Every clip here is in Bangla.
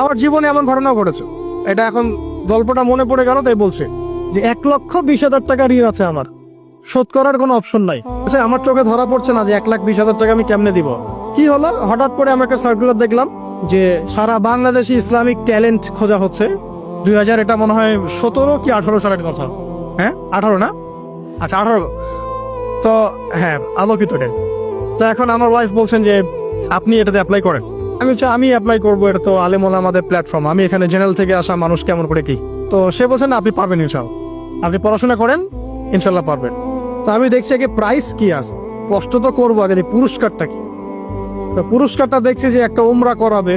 আমার জীবনে এমন ঘটনা ঘটেছে। এটা এখন গল্পটা মনে পড়ে গেল, তাই বলছে যে এক লক্ষ বিশ হাজার টাকা ঋণ আছে আমার। শোধ করার কোনো অপশন নাই। আচ্ছা আমার চোখে ধরা পড়ছে না যে এক লাখ বিশ হাজার টাকা আমি কেমনে দিব? কি হলো? হঠাৎ করে আমি একটা সার্কুলার দেখলাম যে সারা বাংলাদেশি ইসলামিক ট্যালেন্ট খোঁজা হচ্ছে। দুই হাজার এটা মনে হয় সতেরো কি আঠারো সালের কথা। হ্যাঁ? আঠারো না? আচ্ছা আঠারো। তো হ্যাঁ আলোকিত তো এখন আমার ওয়াইফ বলছেন যে আপনি এটাতে অ্যাপ্লাই করেন। আমি বলছি আমি অ্যাপ্লাই করব, এটা তো আলেমোলা আমাদের প্ল্যাটফর্ম আমি এখানে জেনারেল থেকে আসা মানুষ কেমন করে কি? তো সে বলছেন আপনি পারবেন ইনশাল্লাহ আপনি পড়াশোনা করেন ইনশাল্লাহ পারবেন। তো আমি দেখছি আগে প্রাইস কি আছে। কষ্ট তো করব আগে পুরস্কারটা কি? তো পুরস্কারটা দেখছি যে একটা ওমরা করাবে।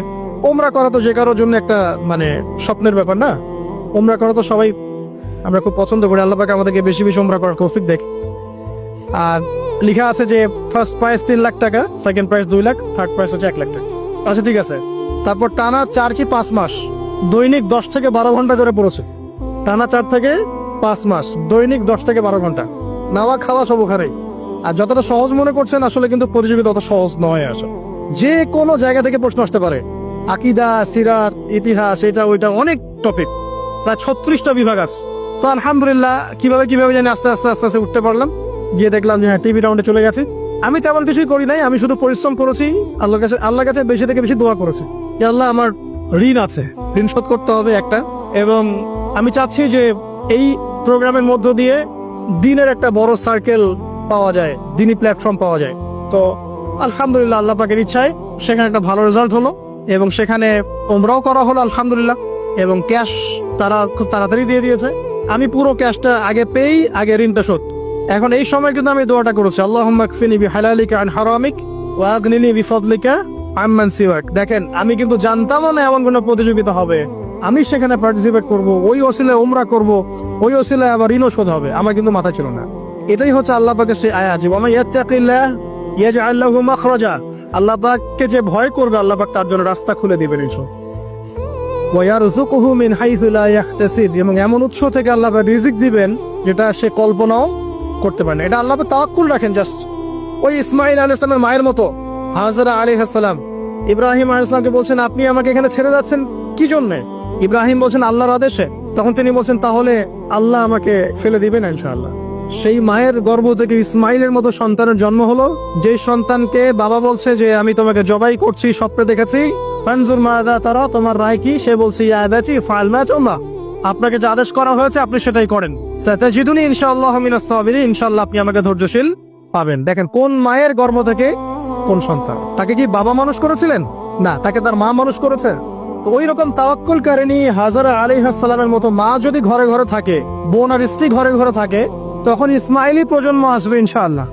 ওমরা করা তো যে কারোর জন্য একটা মানে স্বপ্নের ব্যাপার না? ওমরা করা তো সবাই, আমরা খুব পছন্দ করি। আল্লাহ পাকে আমাদেরকে বেশি বেশি ওমরা করার কৌফিক দেখ। আর লেখা আছে যে ফার্স্ট প্রাইস তিন লাখ টাকা সেকেন্ড প্রাইস দুই লাখ থার্ড প্রাইস হচ্ছে এক লাখ টাকা। আচ্ছা ঠিক আছে। তারপর টানা চার কি পাঁচ মাস? দৈনিক দশ থেকে বারো ঘণ্টা করে পড়েছে। টানা চার থেকে পাঁচ মাস, দৈনিক দশ থেকে বারো ঘণ্টা। নাওয়া খাওয়া সব ওখানেই। আর যতটা সহজ মনে করছেন, আসলে কিন্তু প্রতিযোগিতা অত সহজ নয় আসলে। যে কোনো জায়গা থেকে প্রশ্ন আসতে পারে। আকিদা, সিরাত, ইতিহাস, এটা, ওইটা, অনেক টপিক প্রায় ছত্রিশটা বিভাগ আছে। তো আলহামদুলিল্লাহ, কীভাবে কীভাবে জানি আস্তে আস্তে আস্তে আস্তে উঠতে পারলাম। গিয়ে দেখলাম যে হ্যাঁ টিভি রাউন্ডে চলে গেছে। আমি তেমন কিছুই করি নাই আমি শুধু পরিশ্রম করেছি আল্লাহর কাছে আল্লাহর কাছে বেশি থেকে বেশি দোয়া করেছি। যে আল্লাহ আমার ঋণ আছে। ঋণ শোধ করতে হবে একটা। এবং আমি চাচ্ছি যে এই প্রোগ্রামের মধ্য দিয়ে দিনের একটা বড় সার্কেল পাওয়া যায় দিনই প্ল্যাটফর্ম পাওয়া যায়। তো আলহামদুলিল্লাহ আল্লাহ পাকের ইচ্ছায় সেখানে একটা ভালো রেজাল্ট হলো এবং সেখানে ওমরাও করা হলো আলহামদুলিল্লাহ। এবং ক্যাশ তারা খুব তাড়াতাড়ি দিয়ে দিয়েছে। আমি পুরো ক্যাশটা আগে পেয়েই আগে ঋণটা শোধ। এখন এই সময় কিন্তু আমি দোয়াটা করেছি আল্লাহ মাকফিনি বি হালালিকা আন হারামিক ওয়াগনিনি বি ফদলিকা আম্মান দেখেন, আমি কিন্তু জানতামও না এমন কোনো প্রতিযোগিতা হবে। আমি সেখানে পার্টিসিপেট করব, ওই ওসিলে উমরা করব, ওই ওসিলে আবার ঋণও শোধ হবে, আমার কিন্তু মাথা ছিল না। এটাই হচ্ছে আল্লাহ পাকের সেই আয়া যে ওমা ইয়াত্তাকিল্লাহ ইয়াজআল লাহু মাখরাজা। আল্লাহ পাককে যে ভয় করবে, আল্লাহ পাক তার জন্য রাস্তা খুলে দিবেন ইনশাআল্লাহ। ওয়ারজুকুহু মিন হাইথু লা ইয়াহতাসিব এবং এমন উৎস থেকে আল্লাহ রিজিক দিবেন, যেটা সে কল্পনাও করতে পারে না। এটা আল্লাহ তাওয়াক্কুল রাখেন জাস্ট ওই ইসমাইল আলাইহিস সালামের মায়ের মতো। হাজরা আলাইহিস সালাম। ইব্রাহিম আলাইহিস সালামকে বলছেন, আপনি আমাকে এখানে ছেড়ে যাচ্ছেন কি জন্য? ইব্রাহিম বলছেন, আল্লাহর আদেশে। তখন তিনি বলছেন, তাহলে আল্লাহ আমাকে ফেলে দিবেন ইনশাআল্লাহ। সেই মায়ের গর্ভ থেকে ইসমাইলের মতো সন্তানের জন্ম হলো। যে সন্তানকে বাবা বলছে যে, আমি তোমাকে জবাই করছি, স্বপ্নে দেখেছি। তারা, তোমার রায় কি? সে বলছে, ইয়া আবাতি, ফাল ম্যাচ ওমা আপনাকে যে আদেশ করা হয়েছে, আপনি সেটাই করেন। সাতাজিদুনি ইনশাআল্লাহ মিনাস ইনশাআল্লাহ আপনি আমাকে ধৈর্যশীল পাবেন। দেখেন, কোন মায়ের গর্ভ থেকে কোন সন্তান? তাকে কি বাবা মানুষ করেছিলেন? না, তাকে তার মা মানুষ করেছে। তো ওই রকম তাওয়াক্কুল কারেনি হাজারা আলাইহাসালামের মতো মা যদি ঘরে ঘরে থাকে, বোন আর স্ত্রী ঘরে ঘরে থাকে, তখন ইসমাইলি প্রজন্ম আসবে ইনশাআল্লাহ।